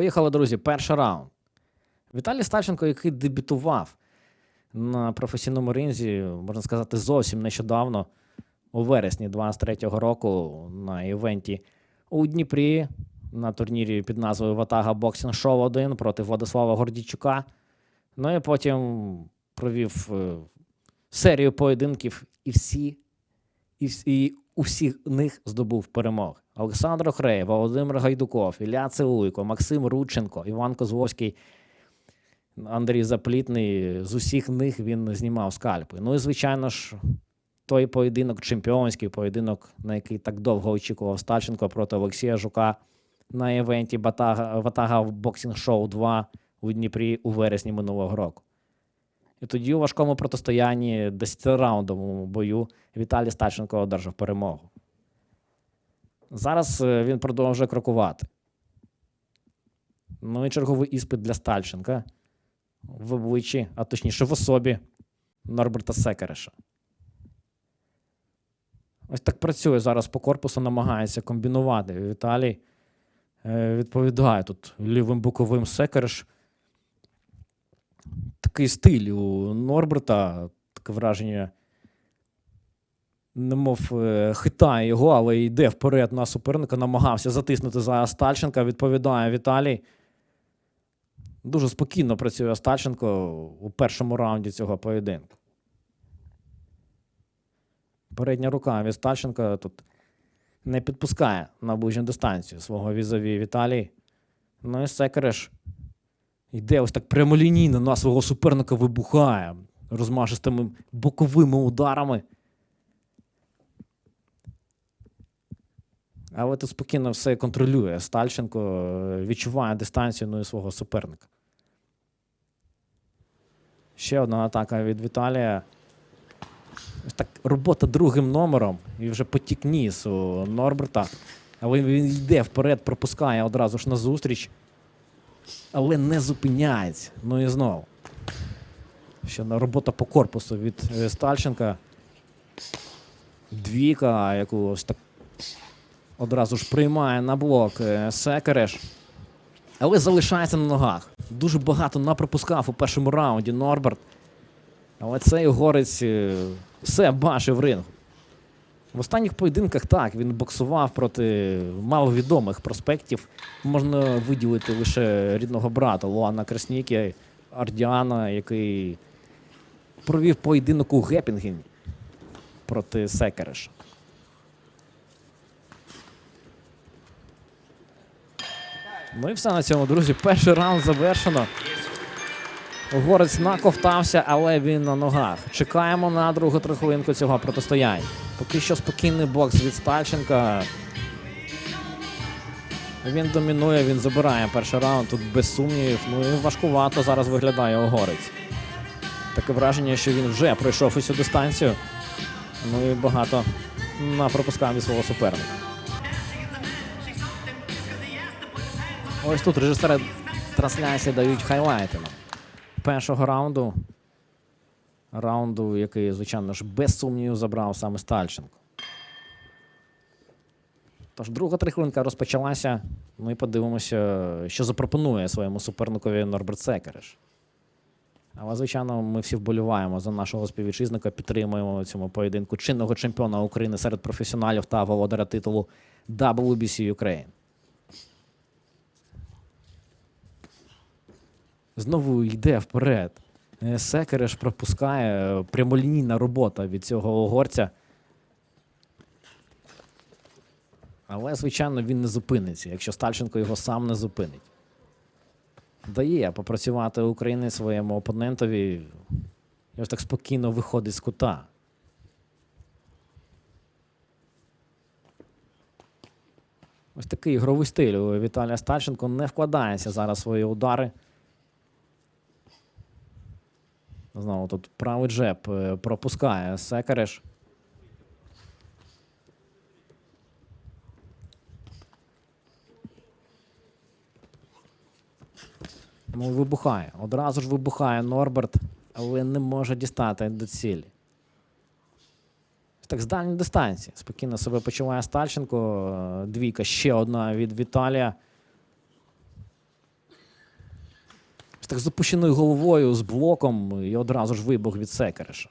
Поїхали, друзі, перший раунд. Віталій Стальченко, який дебютував на професійному ринзі, можна сказати, зовсім нещодавно, у вересні 23-го року на івенті у Дніпрі на турнірі під назвою Ватага Боксінг Шоу 1 проти Владислава Гордійчука. Ну і потім провів е, серію поєдинків і всі, і, і у всіх них здобув перемог. Олександр Охрей, Володимир Гайдуков, Ілля Цилуйко, Максим Рудченко, Іван Козловський, Андрій Заплітний. З усіх них він знімав скальпи. Ну і, звичайно ж, той поєдинок, чемпіонський поєдинок, на який так довго очікував Стальченко проти Олексія Жука на івенті Батага, Ватага Боксінг Шоу 2 у Дніпрі у вересні минулого року. І тоді у важкому протистоянні 10-раундовому бою Віталій Стальченко одержав перемогу. Зараз е, він продовжує крокувати. Ну і черговий іспит для Стальченка в обличчі, а точніше в особі Норберта Секереша. Ось так працює зараз по корпусу, намагається комбінувати. Віталій е, відповідає тут лівим боковим Секереш. Такий стиль у Норберта, таке враження, немов е, хитає його, але йде вперед на суперника, намагався затиснути за Стальченка. Відповідає Віталій. Дуже спокійно працює Стальченко у першому раунді цього поєдинку. Передня рука від Стальченка тут не підпускає на ближню дистанцію свого візові Віталій. Ну і Секереш йде ось так прямолінійно на свого суперника вибухає розмашистими боковими ударами. Але тут спокійно все контролює. Стальченко е, відчуває дистанцію ну, і свого суперника. Ще одна атака від Віталія. Ось так робота другим номером. І вже потік ніс у Норберта. Але він йде вперед, пропускає одразу ж на зустріч. Але не зупиняється. Ну і знову. Ще робота по корпусу від е, Стальченка. Двійка, яку ось так одразу ж приймає на блок е, Секереш. Але залишається на ногах. Дуже багато напропускав у першому раунді Норберт. Але цей горець е, все бачив рингу. В останніх поєдинках так, він боксував проти маловідомих проспектів. Можна виділити лише рідного брата Луана Красніки, Ардіана, який провів поєдинок у Гепінгені проти Секереша. Ну і все на цьому, друзі. Перший раунд завершено. Горець наковтався, але він на ногах. Чекаємо на другу триховинку цього протистояння. Поки що спокійний бокс від Стальченка. Він домінує, він забирає перший раунд тут без сумнівів. Ну і важкувато зараз виглядає Огорець. Таке враження, що він вже пройшов усю дистанцію. Ну і багато напропускав від свого суперника. Ось тут режисери трансляції дають хайлайти першого раунду. Раунду, який, звичайно ж, без сумнівів забрав саме Стальченко. Тож друга трихвинка розпочалася. Ми подивимося, що запропонує своєму суперникові Норберт Секереш. Але, звичайно, ми всі вболіваємо за нашого співвітчизника, підтримуємо цьому поєдинку чинного чемпіона України серед професіоналів та володаря титулу WBC Ukraine. Знову йде вперед. Е, Секереш пропускає е, прямолінійна робота від цього угорця. Але, звичайно, він не зупиниться, якщо Стальченко його сам не зупинить. Дає попрацювати України своєму опонентові. І ось так спокійно виходить з кута. Ось такий ігровий стиль у Віталія Стальченко не вкладається зараз свої удари. Знову тут правий джеб е, пропускає Секереш. Ну, вибухає. Одразу ж вибухає Норберт, але не може дістати до цілі. Так, з дальньої дистанції. Спокійно себе почуває Стальченко. Е, Двійка ще одна від Віталія. Так з опущеною головою, з блоком, і одразу ж вибух від Секереша.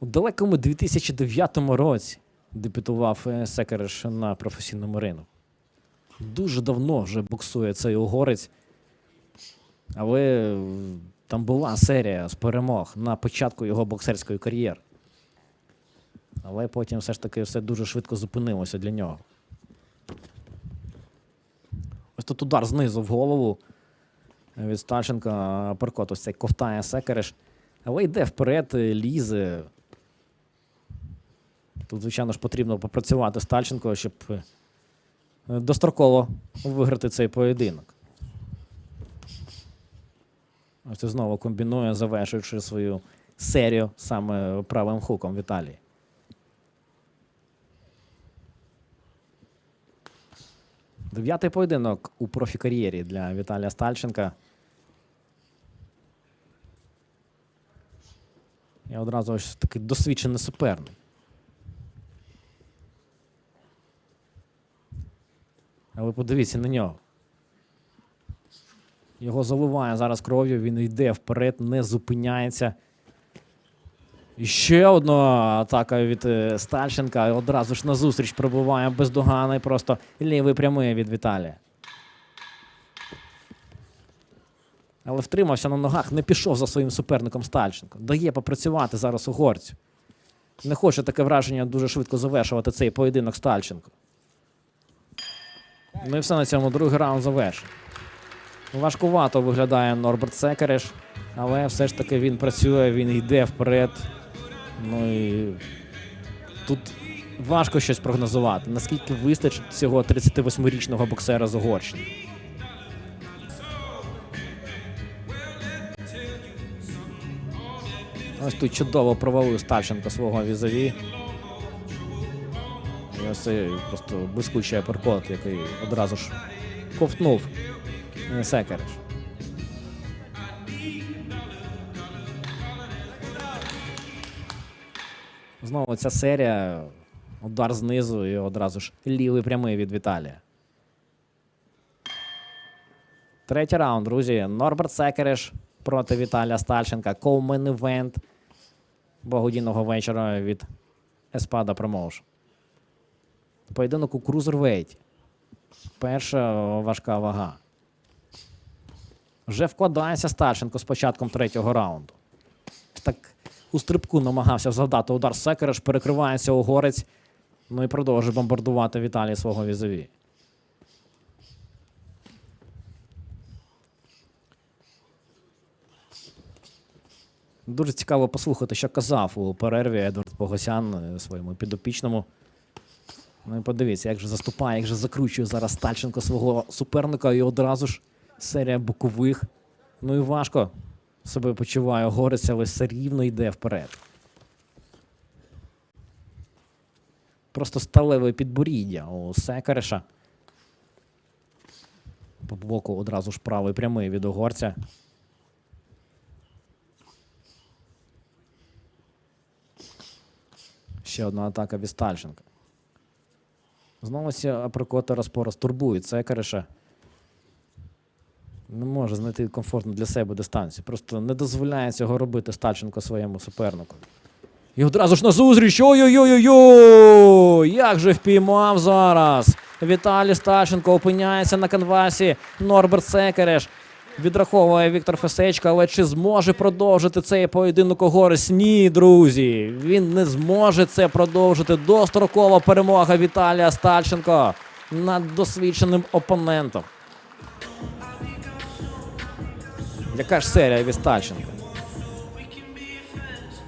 У далекому 2009 році дебютував е, Секереш на професійному ринку. Дуже давно вже боксує цей угорець. Але е, там була серія з перемог на початку його боксерської кар'єри. Але потім все ж таки все дуже швидко зупинилося для нього. Ось тут удар знизу в голову від Стальченка. Перкот ось цей ковтає Секереш. Але йде вперед, е, лізе. Тут, звичайно ж, потрібно попрацювати Стальченко, щоб е, достроково виграти цей поєдинок. Ось це знову комбінує, завершуючи свою серію саме правим хуком Віталій. Дев'ятий поєдинок у профікар'єрі для Віталія Стальченка. І одразу ось такий досвідчений суперник. Але подивіться на нього. Його заливає зараз кров'ю, він йде вперед, не зупиняється. І ще одна атака від е, Стальченка. Одразу ж назустріч пробиває бездоганий, просто лівий прямий від Віталія. Але втримався на ногах, не пішов за своїм суперником Стальченко. Дає попрацювати зараз угорцю. Не хоче таке враження дуже швидко завершувати цей поєдинок Стальченко. Ну і все на цьому другий раунд завершений. Важкувато виглядає Норберт Секереш, але все ж таки він працює, він йде вперед. Ну і тут важко щось прогнозувати. Наскільки вистачить цього 38-річного боксера з Угорщини? Ось тут чудово провалив Стальченко свого візові. І ось просто блискучий аперкот, який одразу ж ковтнув Секереш. Знову ця серія. Удар знизу і одразу ж лівий прямий від Віталія. Третій раунд, друзі. Норберт Секереш проти Віталія Стальченка. Коумен івент благодійного вечора від Еспада Promotion. Поєдинок у крузервейті. Перша важка вага. Вже вкладається Стальченко з початком третього раунду. Так у стрибку намагався завдати удар Секереш, перекривається угорець. Ну і продовжує бомбардувати Віталій свого візові. Дуже цікаво послухати, що казав у перерві Едвард Погосян е, своєму підопічному. Ну і подивіться, як же заступає, як же закручує зараз Стальченко свого суперника і одразу ж серія бокових. Ну і важко себе почуває горець, але все рівно йде вперед. Просто сталеве підборіддя у Секереша. По боку одразу ж правий прямий від угорця. Ще одна атака від Стальченка. Знову ці априкоти розпорос турбують Секереша. Не може знайти комфортну для себе дистанцію. Просто не дозволяє цього робити Стальченко своєму супернику. І одразу ж на зустріч. Ой-ой-ой-ой-ой! Як же впіймав зараз! Віталій Стальченко опиняється на канвасі. Норберт Секереш. Відраховує Віктор Фесечко, але чи зможе продовжити цей поєдинок Огорис? Ні, друзі. Він не зможе це продовжити. Дострокова перемога Віталія Стальченко над досвідченим опонентом. Яка ж серія від Стальченка?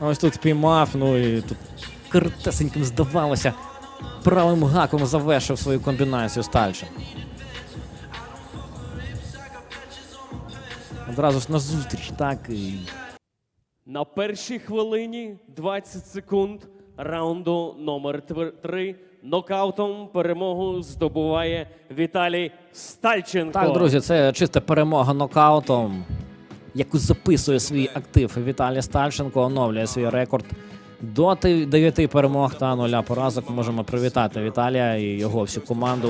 Ось тут піймав, ну і тут картесеньким здавалося. Правим гаком завершив свою комбінацію Стальченко. Одразу ж на зустріч, так і На першій хвилині 20 секунд раунду номер 3 нокаутом перемогу здобуває Віталій Стальченко. Так, друзі, це чиста перемога нокаутом, яку записує свій актив Віталій Стальченко, оновлює свій рекорд. До 9 перемог та нуля поразок можемо привітати Віталія і його всю команду